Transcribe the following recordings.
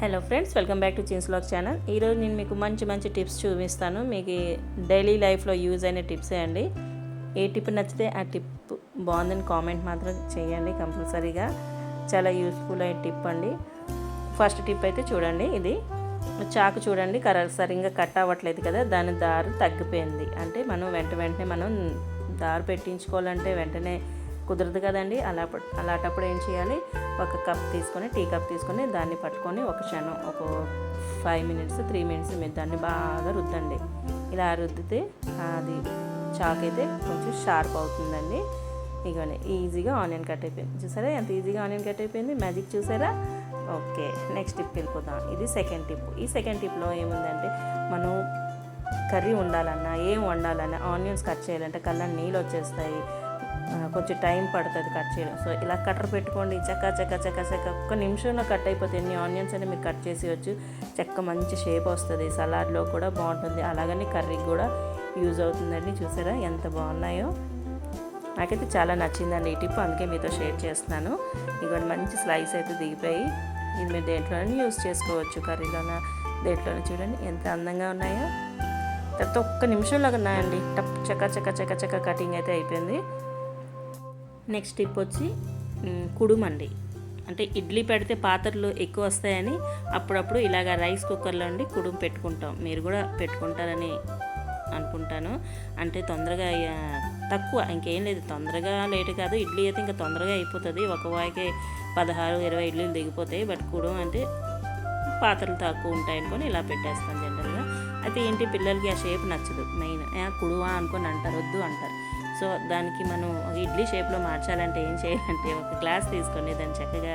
Hello friends welcome back to chins లాక్ channel. ఈరోజు నేను మీకు మంచి మంచి టిప్స్ చూపిస్తాను. మీకు డైలీ లైఫ్లో యూజ్ అయిన టిప్సే అండి. ఏ టిప్ నచ్చితే ఆ టిప్ బాగుందని కామెంట్ మాత్రం చేయండి కంపల్సరీగా. చాలా యూస్ఫుల్ అయిన టిప్ అండి. ఫస్ట్ టిప్ అయితే చూడండి ఇది. చాకు చూడండి కర సరిగ్గా కట్ అవ్వట్లేదు కదా దాని దారు తగ్గిపోయింది. అంటే మనం వెంట వెంటనే మనం దారు పెట్టించుకోవాలంటే వెంటనే కుదరదు కదండి. అలా అలాంటప్పుడు ఏం చేయాలి? ఒక కప్ తీసుకొని టీ కప్ తీసుకొని దాన్ని పట్టుకొని ఒక క్షణం ఒక ఫైవ్ మినిట్స్ త్రీ మినిట్స్ మీరు దాన్ని బాగా రుద్దండి. ఇలా రుద్దితే అది చాక్ అయితే కొంచెం షార్ప్ అవుతుందండి. ఇగోండి ఈజీగా ఆనియన్ కట్ అయిపోయింది. చూసారా ఎంత ఈజీగా ఆనియన్ కట్ అయిపోయింది? మ్యాజిక్ చూసారా? ఓకే నెక్స్ట్ టిప్ వెళ్ళిపోదాం. ఇది సెకండ్ టిప్. ఈ సెకండ్ టిప్లో ఏముందంటే మనం కర్రీ వండాలన్నా ఏం వండాలన్నా ఆనియన్స్ కట్ చేయాలంటే కళ్ళ నీళ్ళు వచ్చేస్తాయి. కొంచెం టైం పడుతుంది కట్ చేయడం. సో ఇలా కట్టర్ పెట్టుకోండి. చక్క చక్క చక్క చక్క. ఒక్క నిమిషంలో కట్ అయిపోతాయి. ఎన్ని ఆనియన్స్ అని మీరు కట్ చేసేయచ్చు. చెక్క మంచి షేప్ వస్తుంది. సలాడ్లో కూడా బాగుంటుంది. అలాగని కర్రీకి కూడా యూజ్ అవుతుందండి. చూసారా ఎంత బాగున్నాయో. నాకైతే చాలా నచ్చిందండి ఈ టిప్. అందుకే మీతో షేర్ చేస్తున్నాను. ఇక మంచి స్లైస్ అయితే దిగిపోయి ఇది మీరు దేంట్లోనే యూజ్ చేసుకోవచ్చు కర్రీలోన? దేంట్లోనే చూడండి ఎంత అందంగా ఉన్నాయో. తర్వాత ఒక్క నిమిషంలో ఉన్నాయండి. టప్ చక్క చక్క చక్క చక్క కటింగ్ అయితే అయిపోయింది. నెక్స్ట్ టిప్ వచ్చి కుడుమండి. అంటే ఇడ్లీ పెడితే పాత్రలు ఎక్కువ వస్తాయని అప్పుడప్పుడు ఇలాగ రైస్ కుక్కర్లో ఉండి కుడుం పెట్టుకుంటాం. మీరు కూడా పెట్టుకుంటారని అనుకుంటాను. అంటే తొందరగా తక్కువ ఇంకేం లేదు. తొందరగా లేట్ కాదు. ఇడ్లీ అయితే ఇంకా తొందరగా అయిపోతుంది. ఒక వాయికి పదహారు ఇరవై ఇడ్లీలు దిగిపోతాయి. బట్ కుడుం అంటే పాత్రలు తక్కువ ఉంటాయి అనుకొని ఇలా పెట్టేస్తాను జనరల్గా అయితే ఏంటి పిల్లలకి ఆ షేప్ నచ్చదు. మెయిన్ కుడువా అనుకొని అంటారు వద్దు అంటారు. సో దానికి మనం ఇడ్లీ షేప్లో మార్చాలంటే ఏం చేయాలంటే ఒక గ్లాస్ తీసుకొని దాన్ని చక్కగా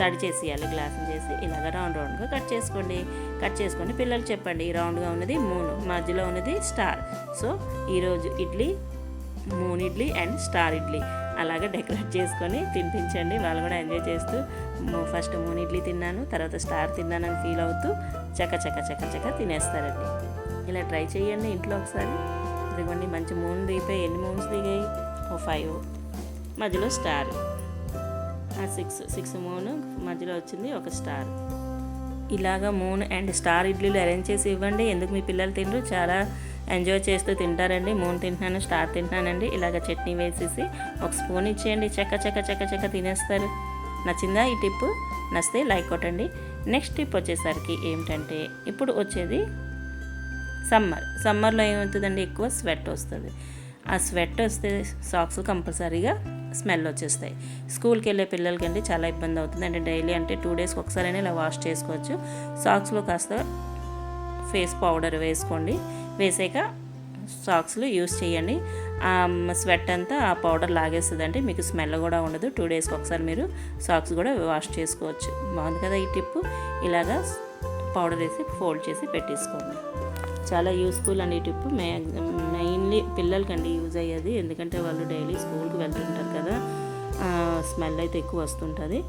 తడి చేసేయాలి గ్లాసులు చేసి ఇలాగ రౌండ్ రౌండ్గా కట్ చేసుకోండి. కట్ చేసుకొని పిల్లలు చెప్పండి ఈ రౌండ్గా ఉన్నది మూన్ మధ్యలో ఉన్నది స్టార్. సో ఈరోజు idli moon idli and star idli. అలాగే డెకరేట్ చేసుకొని తినిపించండి. వాళ్ళు కూడా ఎంజాయ్ చేస్తూ ఫస్ట్ మూన్ ఇడ్లీ తిన్నాను తర్వాత స్టార్ తిన్నానని ఫీల్ అవుతూ చక్క చక్క చక్క చక్క తినేస్తారండి. ఇలా ట్రై చేయండి ఇంట్లో ఒకసారి. ఇదిగోండి మంచి మూన్ దిగిపోయి ఎన్ని మూన్స్ దిగాయి? ఓ ఫైవ్. మధ్యలో స్టార్. ఆ సిక్స్ సిక్స్ మూన్ మధ్యలో వచ్చింది ఒక స్టార్. ఇలాగ మూన్ అండ్ స్టార్ ఇడ్లీలు అరేంజ్ చేసి ఇవ్వండి. ఎందుకు మీ పిల్లలు తింటారు చాలా ఎంజాయ్ చేస్తూ తింటారండి. మూన్ తింటున్నాను స్టార్ తింటున్నానండి. ఇలాగ చట్నీ వేసేసి ఒక స్పూన్ ఇచ్చేయండి. చెక్క చెక్క చెక్క చెక్క తినేస్తారు. నచ్చిందా ఈ టిప్ నచ్చితే లైక్ కొట్టండి. నెక్స్ట్ టిప్ వచ్చేసరికి ఏమిటంటే ఇప్పుడు వచ్చేది సమ్మర్. సమ్మర్లో ఏమవుతుందండి ఎక్కువ స్వెట్ వస్తుంది. ఆ స్వెట్ వస్తే సాక్స్ కంపల్సరీగా స్మెల్ వచ్చేస్తాయి. స్కూల్కి వెళ్ళే పిల్లలకండి చాలా ఇబ్బంది అవుతుంది. అంటే డైలీ అంటే టూ డేస్కి ఒకసారైనా ఇలా వాష్ చేసుకోవచ్చు. సాక్స్లో కాస్త ఫేస్ పౌడర్ వేసుకోండి. వేసాక సాక్స్లు యూస్ చేయండి. ఆ స్వెట్ అంతా ఆ పౌడర్ లాగేస్తుందంటే మీకు స్మెల్ కూడా ఉండదు. టూ డేస్కి ఒకసారి మీరు సాక్స్ కూడా వాష్ చేసుకోవచ్చు. బాగుంది కదా ఈ టిప్ ఇలాగా పౌడర్ వేసి ఫోల్డ్ చేసి పెట్టేసుకోండి. చాలా యూస్ఫుల్ అండి టిప్ మే మెయిన్లీ పిల్లలకండి యూజ్ అయ్యేది. ఎందుకంటే వాళ్ళు డైలీ స్కూల్కి వెళ్తుంటారు కదా స్మెల్ అయితే ఎక్కువ వస్తుంటుంది.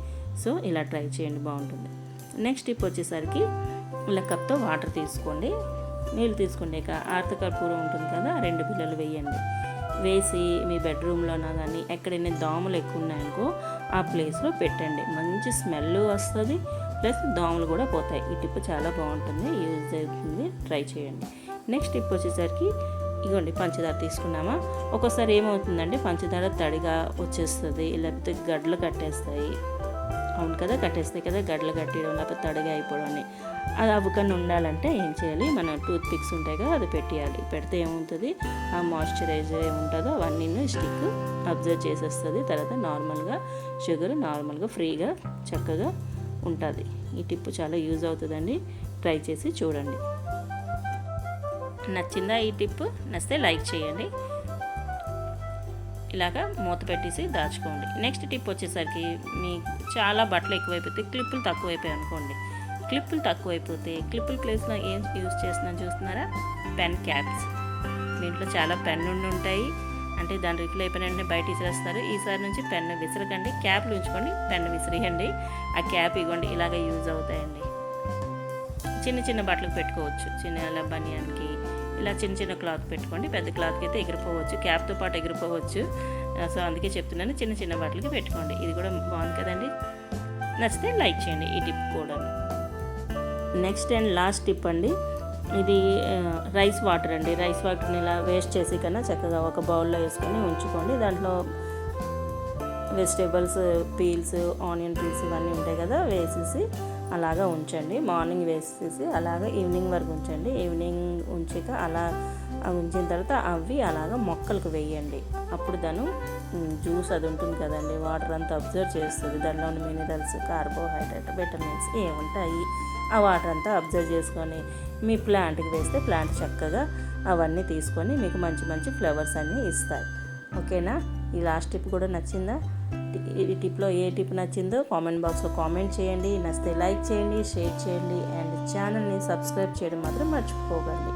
సో ఇలా ట్రై చేయండి బాగుంటుంది. నెక్స్ట్ టిప్ వచ్చేసరికి ఇలా కప్తో వాటర్ తీసుకోండి. నీళ్ళు తీసుకునేక ఆర్తకర్పూరం ఉంటుంది కదా రెండు పిల్లలు వేయండి. వేసి మీ బెడ్రూమ్లోనా కానీ ఎక్కడైనా దోమలు ఎక్కువ ఉన్నాయనుకో ఆ ప్లేస్లో పెట్టండి. మంచి స్మెల్ వస్తుంది ప్లస్ దోమలు కూడా పోతాయి. ఈ టిప్ చాలా బాగుంటుంది యూజ్ అవుతుంది ట్రై చేయండి. నెక్స్ట్ టిప్ వచ్చేసరికి ఇగోండి పంచదార తీసుకున్నామా? ఒక్కోసారి ఏమవుతుందంటే పంచదార తడిగా వచ్చేస్తుంది లేకపోతే గడ్డలు కట్టేస్తాయి. అవును కదా కట్టేస్తాయి కదా గడ్డలు కట్టేయడం లేకపోతే తడిగా అయిపోవడం అని. అది అవ్వకుండా ఉండాలంటే ఏం చేయాలి? మన టూత్ పిక్స్ ఉంటాయి కదా అది పెట్టేయాలి. పెడితే ఏముంటుంది? ఆ మాయిశ్చరైజర్ ఏముంటుందో అవన్నీ స్టిక్ అబ్జర్వ్ చేసేస్తుంది. తర్వాత నార్మల్గా షుగర్ నార్మల్గా ఫ్రీగా చక్కగా ఉంటుంది. ఈ టిప్ చాలా యూజ్ అవుతుందండి. ట్రై చేసి చూడండి. నచ్చిందా ఈ టిప్? నచ్చితే లైక్ చేయండి. ఇలాగా మూత పెట్టేసి దాచుకోండి. నెక్స్ట్ టిప్ వచ్చేసరికి మీ చాలా బట్టలు ఎక్కువైపోతే క్లిప్పులు తక్కువైపోయాయి అనుకోండి. క్లిప్పులు తక్కువైపోతే క్లిప్పుల ప్లేస్లో ఏం యూజ్ చేస్తున్నాను చూస్తున్నారా? Pen caps. దీంట్లో చాలా పెన్నుండి ఉంటాయి. అంటే దాని రిఫిల్ అయిపోయిన వెంటనే బయట విసిరేస్తారు ఈసారి నుంచి పెన్ను విసరకండి. క్యాప్లు ఉంచుకోండి. పెన్ను విసిరేయండి. ఆ క్యాప్ ఇవ్వండి ఇలాగ యూజ్ అవుతాయండి. చిన్న చిన్న బట్టలకు పెట్టుకోవచ్చు. చిన్న బనియన్కి ఇలా చిన్న చిన్న క్లాత్ పెట్టుకోండి. పెద్ద క్లాత్కి అయితే ఎగిరిపోవచ్చు. క్యాప్తో పాటు ఎగిరిపోవచ్చు. సో అందుకే చెప్తున్నాను చిన్న చిన్న బట్టలకి పెట్టుకోండి. ఇది కూడా బాగుంది కదండి. నచ్చితే లైక్ చేయండి ఈ టిప్ కూడా. నెక్స్ట్ అండ్ లాస్ట్ టిప్ అండి. ఇది రైస్ వాటర్ అండి. రైస్ వాటర్ని ఇలా వేస్ట్ చేసి కన్నా చక్కగా ఒక బౌల్లో వేసుకొని ఉంచుకోండి. దాంట్లో వెజిటేబుల్స్ పీల్స్ ఆనియన్ పీల్స్ ఇవన్నీ ఉంటాయి కదా వేసేసి అలాగా ఉంచండి. మార్నింగ్ వేసేసి అలాగా ఈవినింగ్ వరకు ఉంచండి. ఈవినింగ్ ఉంచాక అలా ఉంచిన తర్వాత అవి అలాగా మొక్కలకు వేయండి. అప్పుడు దాను జ్యూస్ అది ఉంటుంది కదండి. వాటర్ అంతా అబ్జర్వ్ చేస్తుంది. దానిలో ఉన్న మినరల్స్ కార్బోహైడ్రేట్ విటమిన్స్ ఏముంటాయి ఆ వాటర్ అంతా అబ్జర్వ్ చేసుకొని మీ ప్లాంట్కి వేస్తే ప్లాంట్ చక్కగా అవన్నీ తీసుకొని మీకు మంచి మంచి ఫ్లవర్స్ అన్నీ ఇస్తాయి. ఓకేనా? ఈ లాస్ట్ టిప్ కూడా నచ్చిందా? ఈ టిప్లో ఏ టిప్ నచ్చిందో కామెంట్ బాక్స్లో కామెంట్ చేయండి. నచ్చితే లైక్ చేయండి షేర్ చేయండి అండ్ ఛానల్ని సబ్స్క్రైబ్ చేయడం మాత్రం మర్చిపోకండి.